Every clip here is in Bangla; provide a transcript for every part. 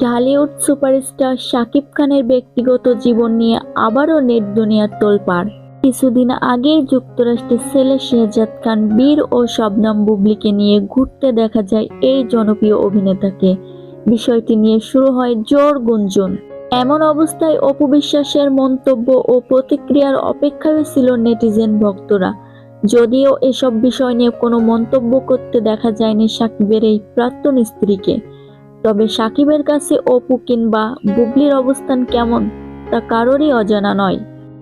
ঢালিউড সুপারস্টার শাকিব খানের ব্যক্তিগত জীবন নিয়ে আবারও নেট দুনিয়ার তোলপাড়। কিছুদিন আগে যুক্তরাষ্ট্রের ছেলে শেহজাদ খান, বীর ও শবনম বুবলিকে নিয়ে ঘুরতে দেখা যায় এই জনপ্রিয় অভিনেতাকে। বিষয়টি নিয়ে শুরু হয় জোর গুঞ্জন। এমন অবস্থায় অপু বিশ্বাসের মন্তব্য ও প্রতিক্রিয়ার অপেক্ষায় ছিল নেটিজেন ভক্তরা। যদিও এসব বিষয় নিয়ে কোনো মন্তব্য করতে দেখা যায়নি সাকিবের এই প্রাক্তন স্ত্রীকে। তবে সাকিবের কাছে অপু কিংবা বুবলির অবস্থান কেমন, তা কারোরই অজানা নয়।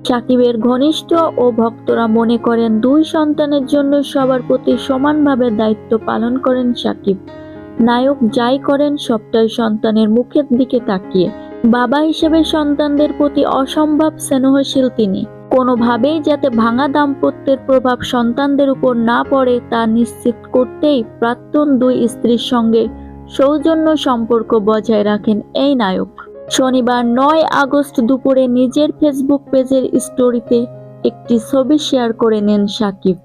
সাকিবের ঘনিষ্ঠ ও ভক্তরা মনে করেন দুই সন্তানের জন্য সবার প্রতি সমানভাবে দায়িত্ব পালন করেন সাকিব। নায়ক যাই করেন, সবটাই সন্তানের মুখের দিকে তাকিয়ে। বাবা হিসেবে সন্তানদের প্রতি অসম্ভব স্নেহশীল তিনি। কোনোভাবেই যাতে ভাঙা দাম্পত্যের প্রভাব সন্তানদের উপর না পড়ে, তা নিশ্চিত করতেই প্রাক্তন দুই স্ত্রীর সঙ্গে সৌজন্য সম্পর্ক বজায় রাখেন এই নায়ক। শনিবার নয় আগস্ট দুপুরে নিজের ফেসবুক পেজের স্টোরিতে একটি ছবি শেয়ার করে নেন সাকিব।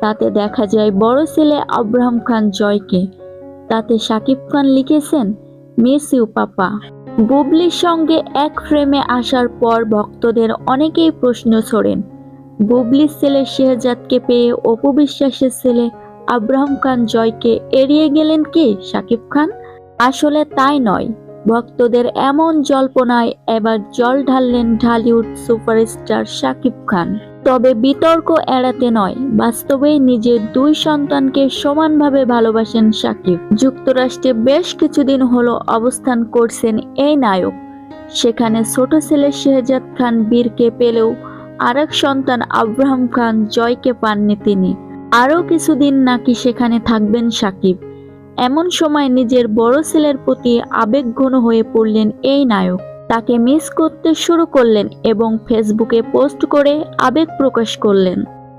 তাতে দেখা যায়, বড় ছেলে আব্রাহাম খান জয়কে। তাতে সাকিব খান লিখেছেন, মিস ইউ, পাপা। বুবলির সঙ্গে এক ফ্রেমে আসার পর ভক্তদের অনেকেই প্রশ্ন ছড়েন, বুবলির ছেলে শেহজাদকে পেয়ে অপবিশ্বাসের ছেলে আব্রাহাম খান জয়কে এড়িয়ে গেলেন কি? সাকিব খান? আসলে তাই নয়। ভক্তদের এমন জল্পনায় এবার জল ঢাললেন ঢালিউড সুপারস্টার সাকিব খান। তবে বিতর্ক এড়াতে নয় বাস্তবেই নিজের দুই সন্তানকে সমানভাবে ভালোবাসেন সাকিব যুক্তরাষ্ট্রে বেশ কিছুদিন হলো অবস্থান করছেন এই নায়ক। সেখানে ছোট ছেলে শেহজাদ খান বীরকে পেলেও আরেক সন্তান আব্রাহাম খান জয়কে পাননি তিনি। আরও কিছুদিন নাকি সেখানে থাকবেন সাকিব। এমন সময় নিজের বড় ছেলের প্রতি আবেগঘন হয়ে পড়লেন এই নায়ক। তাকে মিস করতে শুরু করলেন এবং ফেসবুকে পোস্ট করে আবেগ প্রকাশ করলেন।